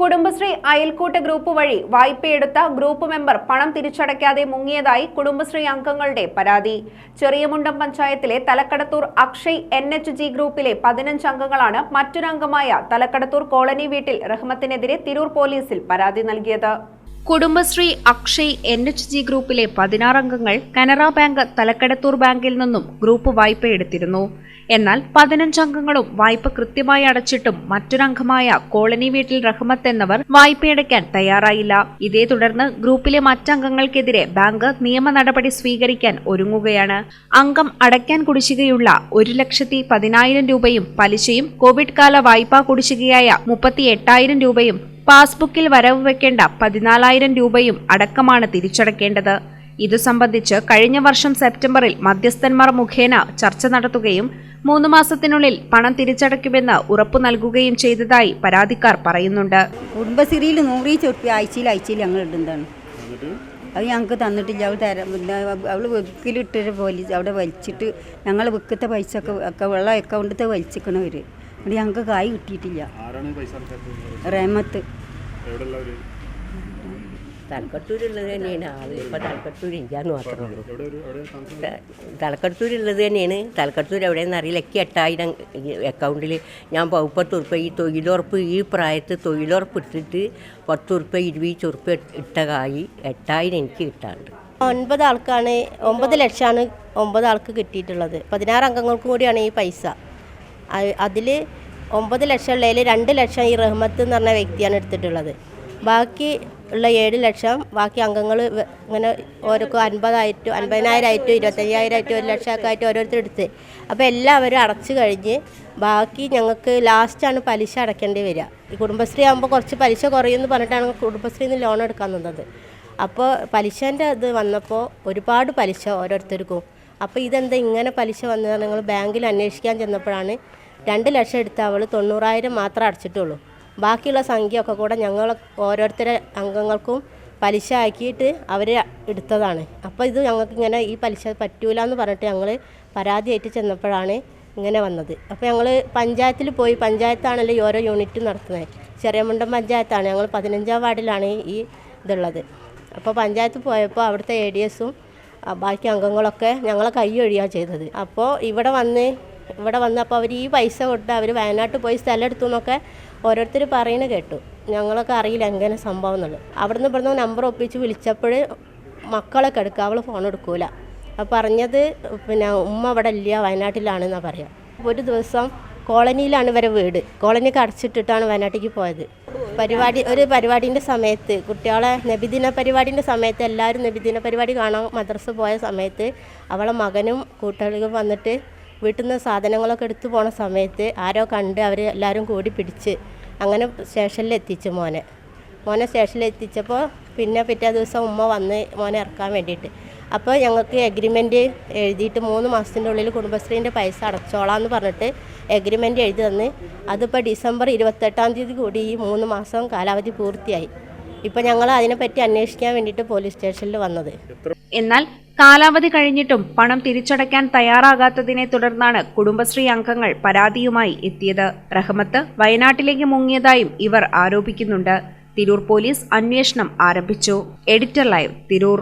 Kudumbashree അയൽക്കൂട്ട group വഴി വായ്പയെടുത്ത group member പണം തിരിച്ചടയ്ക്കാതെ മുങ്ങിയതായി കുടുംബശ്രീ അംഗങ്ങളുടെ പരാതി. ചെറിയമുണ്ടം പഞ്ചായത്തിലെ Thalakkadathur Akshay N H G ഗ്രൂപ്പിലെ പതിനഞ്ച് അംഗങ്ങളാണ് മറ്റൊരംഗമായ തലക്കടത്തൂർ കോളനി വീട്ടിൽ റഹ്മത്തിനെതിരെ തിരൂർ പോലീസിൽ പരാതി നൽകിയത്. Kudumbashree Akshay N H G ഗ്രൂപ്പിലെ പതിനാറംഗങ്ങൾ കനറ ബാങ്ക് തലക്കടത്തൂർ ബാങ്കിൽ നിന്നും ഗ്രൂപ്പ് വായ്പ എടുത്തിരുന്നു. എന്നാൽ പതിനഞ്ചംഗങ്ങളും വായ്പ കൃത്യമായി അടച്ചിട്ടും മറ്റൊരംഗമായ കോളനി വീട്ടിൽ റഹ്മത്ത് എന്നവർ വായ്പയടയ്ക്കാൻ തയ്യാറായില്ല. ഇതേ തുടർന്ന് ഗ്രൂപ്പിലെ മറ്റംഗങ്ങൾക്കെതിരെ ബാങ്ക് നിയമ നടപടി സ്വീകരിക്കാൻ ഒരുങ്ങുകയാണ്. അംഗം അടയ്ക്കാൻ കുടിശ്ശികയുള്ള ഒരു ലക്ഷത്തി പതിനായിരം രൂപയും പലിശയും കോവിഡ് കാല വായ്പാ കുടിശ്ശികയായ മുപ്പത്തി എട്ടായിരം രൂപയും പാസ്ബുക്കിൽ വരവ് വെക്കേണ്ട പതിനാലായിരം രൂപയും അടക്കമാണ് തിരിച്ചടക്കേണ്ടത്. ഇതു സംബന്ധിച്ച് കഴിഞ്ഞ വർഷം സെപ്റ്റംബറിൽ മധ്യസ്ഥന്മാർ മുഖേന ചർച്ച നടത്തുകയും മൂന്ന് മാസത്തിനുള്ളിൽ പണം തിരിച്ചടയ്ക്കുമെന്ന് ഉറപ്പു നൽകുകയും ചെയ്തതായി പരാതിക്കാർ പറയുന്നുണ്ട്. കുടുംബശ്രീയിൽ നൂറി ചൊട്ടി ആഴ്ചയിൽ ആഴ്ചയിൽ ഞങ്ങൾ ഇടുന്നതാണ്. അത് ഞങ്ങൾക്ക് തന്നിട്ടില്ല. അവൾ തരാം അവൾ വെക്കിലിട്ടൊരു പോലീസ് അവിടെ വലിച്ചിട്ട് ഞങ്ങൾ വെക്കത്തെ പൈസ ഒക്കെ ഒക്കെ ഉള്ള അക്കൗണ്ടത്തെ വലിച്ചിക്കണവർ എന്നിട്ട് ഞങ്ങൾക്ക് കായ് കിട്ടിയിട്ടില്ല. ആരാണ് പൈസ തലക്കട്ടൂരുള്ളത് തന്നെയാണ്. ആൾ ഇപ്പം തലക്കട്ടൂർ ഇല്ലാന്ന് മാത്രമേ തലക്കട്ടൂരുള്ളത് തന്നെയാണ്. തലക്കട്ടൂർ എവിടെയെന്ന് അറിയില്ല. എനിക്ക് എട്ടായിരം അക്കൗണ്ടിൽ ഞാൻ പൗപ്പത്ത് ഉറുപ്പ ഈ തൊഴിലുറപ്പ് ഈ പ്രായത്ത് തൊഴിലുറപ്പ് ഇട്ടിട്ട് പത്ത് ഉറുപ്പ ഇരുപത് ഉറുപ്പ ഇട്ട കായി എട്ടായിരം എനിക്ക് കിട്ടാറുണ്ട് ഒൻപത് ആൾക്കാണ് ഒമ്പത് ലക്ഷമാണ് ഒമ്പത് ആൾക്ക് കിട്ടിയിട്ടുള്ളത്. പതിനാറ് അംഗങ്ങൾക്കും കൂടിയാണ് ഈ പൈസ. അതിൽ ഒമ്പത് ലക്ഷം ഉള്ളതിൽ രണ്ട് ലക്ഷം ഈ റഹ്മത്ത് എന്ന് പറഞ്ഞ വ്യക്തിയാണ് എടുത്തിട്ടുള്ളത്. ബാക്കി ഉള്ള ഏഴ് ലക്ഷം ബാക്കി അംഗങ്ങൾ ഇങ്ങനെ ഓരോക്കും അൻപതായിട്ടും അൻപതിനായിരമായിട്ടും ഇരുപത്തയ്യായിരമായിട്ടും ഒരു ലക്ഷമൊക്കെ ആയിട്ട് ഓരോരുത്തർ എടുത്ത്. അപ്പോൾ എല്ലാവരും അടച്ചു കഴിഞ്ഞ് ബാക്കി ഞങ്ങൾക്ക് ലാസ്റ്റാണ് പലിശ അടയ്ക്കേണ്ടി വരിക. ഈ കുടുംബശ്രീ ആകുമ്പോൾ കുറച്ച് പലിശ കുറയുമെന്ന് പറഞ്ഞിട്ടാണ് കുടുംബശ്രീയിൽ നിന്ന് ലോൺ എടുക്കാൻ തന്നത് അപ്പോൾ പലിശന്റെ ഇത് വന്നപ്പോൾ ഒരുപാട് പലിശ ഓരോരുത്തർക്കും. അപ്പോൾ ഇതെന്താ ഇങ്ങനെ പലിശ വന്നതാണ് നിങ്ങൾ ബാങ്കിൽ അന്വേഷിക്കാൻ ചെന്നപ്പോഴാണ് രണ്ട് ലക്ഷം എടുത്ത അവൾ തൊണ്ണൂറായിരം മാത്രമേ അടച്ചിട്ടുള്ളൂ. ബാക്കിയുള്ള സംഖ്യ ഒക്കെ കൂടെ ഞങ്ങൾ ഓരോരുത്തരെ അംഗങ്ങൾക്കും പലിശ ആക്കിയിട്ട് അവർ എടുത്തതാണ്. അപ്പോൾ ഇത് ഞങ്ങൾക്ക് ഇങ്ങനെ ഈ പലിശ പറ്റൂല എന്ന് പറഞ്ഞിട്ട് ഞങ്ങൾ പരാതിയായിട്ട് ചെന്നപ്പോഴാണ് ഇങ്ങനെ വന്നത്. അപ്പോൾ ഞങ്ങൾ പഞ്ചായത്തിൽ പോയി പഞ്ചായത്താണല്ലോ ഈ ഓരോ യൂണിറ്റ് നടത്തുന്നത് ചെറിയമുണ്ടം പഞ്ചായത്താണ് ഞങ്ങൾ പതിനഞ്ചാം വാർഡിലാണ് ഈ ഇതുള്ളത്. അപ്പോൾ പഞ്ചായത്ത് പോയപ്പോൾ അവിടുത്തെ എ ഡി എസും ബാക്കി അംഗങ്ങളൊക്കെ ഞങ്ങളെ കൈ ഒഴിയുക ചെയ്തത്. അപ്പോൾ ഇവിടെ വന്ന് ഇവിടെ വന്നപ്പോൾ അവർ ഈ പൈസ കൊടുത്ത് അവർ വയനാട്ടിൽ പോയി സ്ഥലം എടുത്തു എന്നൊക്കെ ഓരോരുത്തർ പറയുന്നത് കേട്ടു. ഞങ്ങളൊക്കെ അറിയില്ല എങ്ങനെ സംഭവം എന്നുള്ളത്. അവിടുന്ന് ഇവിടുന്ന് നമ്പർ ഒപ്പിച്ച് വിളിച്ചപ്പോൾ മക്കളൊക്കെ എടുക്കുക അവൾ ഫോൺ എടുക്കൂല. അപ്പോൾ പറഞ്ഞത് പിന്നെ ഉമ്മ അവിടെ ഇല്ല വയനാട്ടിലാണെന്നാണ് പറയാം. ഒരു ദിവസം കോളനിയിലാണ് ഇവരെ വീട്. കോളനിയൊക്കെ അടച്ചിട്ടിട്ടാണ് വയനാട്ടിലേക്ക് പോയത്. പരിപാടി ഒരു പരിപാടിന്റെ സമയത്ത് കുട്ടികളെ നബിദിന പരിപാടിന്റെ സമയത്ത് എല്ലാവരും നബിദിന പരിപാടി കാണാൻ മദ്രസ പോയ സമയത്ത് അവളെ മകനും കൂട്ടുകാരും വന്നിട്ട് വീട്ടിൽ നിന്ന് സാധനങ്ങളൊക്കെ എടുത്തു പോണ സമയത്ത് ആരോ കണ്ട് അവർ എല്ലാവരും കൂടി പിടിച്ച് അങ്ങനെ സ്റ്റേഷനിൽ എത്തിച്ചു മോനെ. മോനെ സ്റ്റേഷനിൽ എത്തിച്ചപ്പോൾ പിന്നെ പിറ്റേ ദിവസം ഉമ്മ വന്ന് മോനെ ഇറക്കാൻ വേണ്ടിയിട്ട്. അപ്പോൾ ഞങ്ങൾക്ക് എഗ്രിമെന്റ് എഴുതിയിട്ട് മൂന്ന് മാസത്തിന്റെ ഉള്ളിൽ കുടുംബശ്രീന്റെ പൈസ അടച്ചോളാം എന്ന് പറഞ്ഞിട്ട് എഗ്രിമെന്റ് എഴുതി തന്ന്. അതിപ്പോൾ ഡിസംബർ ഇരുപത്തെട്ടാം തീയതി കൂടി ഈ മൂന്ന് മാസം കാലാവധി പൂർത്തിയായി. ഇപ്പോൾ ഞങ്ങൾ അതിനെപ്പറ്റി അന്വേഷിക്കാൻ വേണ്ടിയിട്ട് പോലീസ് സ്റ്റേഷനിൽ വന്നത്. എന്നാൽ കാലാവധി കഴിഞ്ഞിട്ടും പണം തിരിച്ചടയ്ക്കാൻ തയ്യാറാകാത്തതിനെ തുടർന്നാണ് കുടുംബശ്രീ അംഗങ്ങൾ പരാതിയുമായി എത്തിയത്. റഹ്മത്ത് വയനാട്ടിലേക്ക് മുങ്ങിയതായും ഇവർ ആരോപിക്കുന്നുണ്ട്. തിരൂർ പോലീസ് അന്വേഷണം ആരംഭിച്ചു. Editor live Tirur.